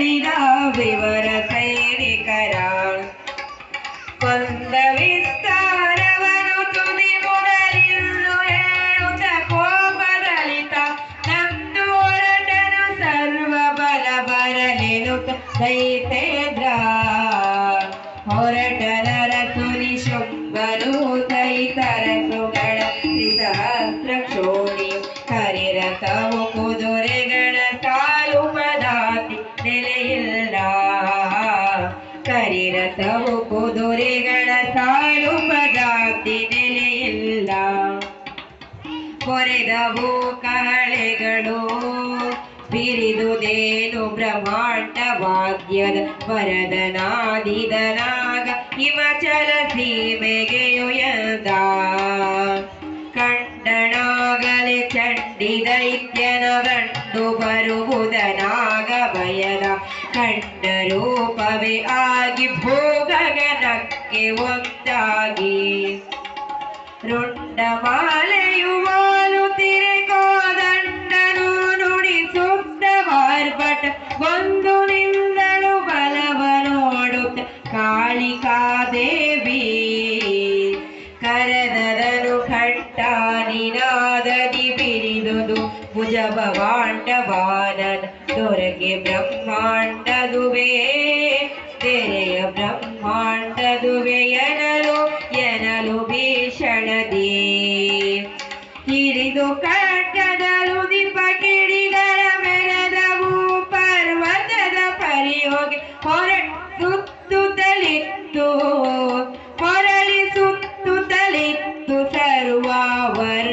ಕಲಿದ ವಿವರ ಸೈನಿಕರ ಕೊಂದ ವಿಸ್ತಾರವನು ತುದಿ ಮುದಲಿಲ್ಲು ಹೇಳುತ್ತ ಕೋಪದಲಿತ ನಂದು ಹೊರಟನು ಸರ್ವ ಬಲ ಬರಲೆನುತ ದೈತೇಂದ್ರ ಹೊರಟನರ ಸುನಿ ಶುಂಭನು ದೈತರ ಸುಗಳ ತ್ರಿಸಹಸ್ರ ಕರಿರಥವು ಕುದುರೆಗಳ ಸಾಲು ಬದಾತಿ ನೆಲೆಯಿಲ್ಲ. ಕೊರೆದವು ಕಹಳೆಗಳು, ಬಿರಿದುದೇನು ಬ್ರಹ್ಮಾಂಡ ವಾದ್ಯದ ವರದನಾದಿದನಾಗ ಹಿಮಚಲ ಸೀಮೆಗೆಯು ಎಂದ ಕಂಡನಾಗಲೆ ಚಂಡಿ ದೈತ್ಯನ ಗಂಡು ಬರುವುದನಾಗ ಭಯದ ಕಂಡ ರೂಪವೇ ಆಗಿ ಭೋಗಗನಕ್ಕೆ ಒಂದಾಗಿ. ರುಂಡಮಾಲೆಯು ಮಾಲು ನುಡಿ ಸುತ್ತ ಮಾರ್ಪಟ ಒಂದು ನಿಂದಳು ಬಲವ ನೋಡುತ್ತ ಕಾಳಿಕಾದೇವಿ ಕರದರನು ಖಟ್ಟ ನಿನಾದದಿ ಬಿರಿದುದು ಭುಜ ಭವಾಂಡವಾನನ ದೊರಗೆ ಬ್ರಹ್ಮಾಂಡದುವೆ. ತೆರೆಯ ಬ್ರಹ್ಮಾಂಡದುವೆ ಎನಲು ಎನಲು ಭೀಷಣದಿ. ಹಿರಿದು ಕಟ್ಟದಲು ದೀಪ ಕಿಡಿಗಳ ಮೆರೆದವು, ಪರ್ವತದ ತಲಿತ್ತು ಹೋಗಿ ಹೊರಟುತ್ತಲಿತ್ತು ಹೊರಳಿಸುತ್ತಲಿತ್ತು ಸರ್ವಾವರ್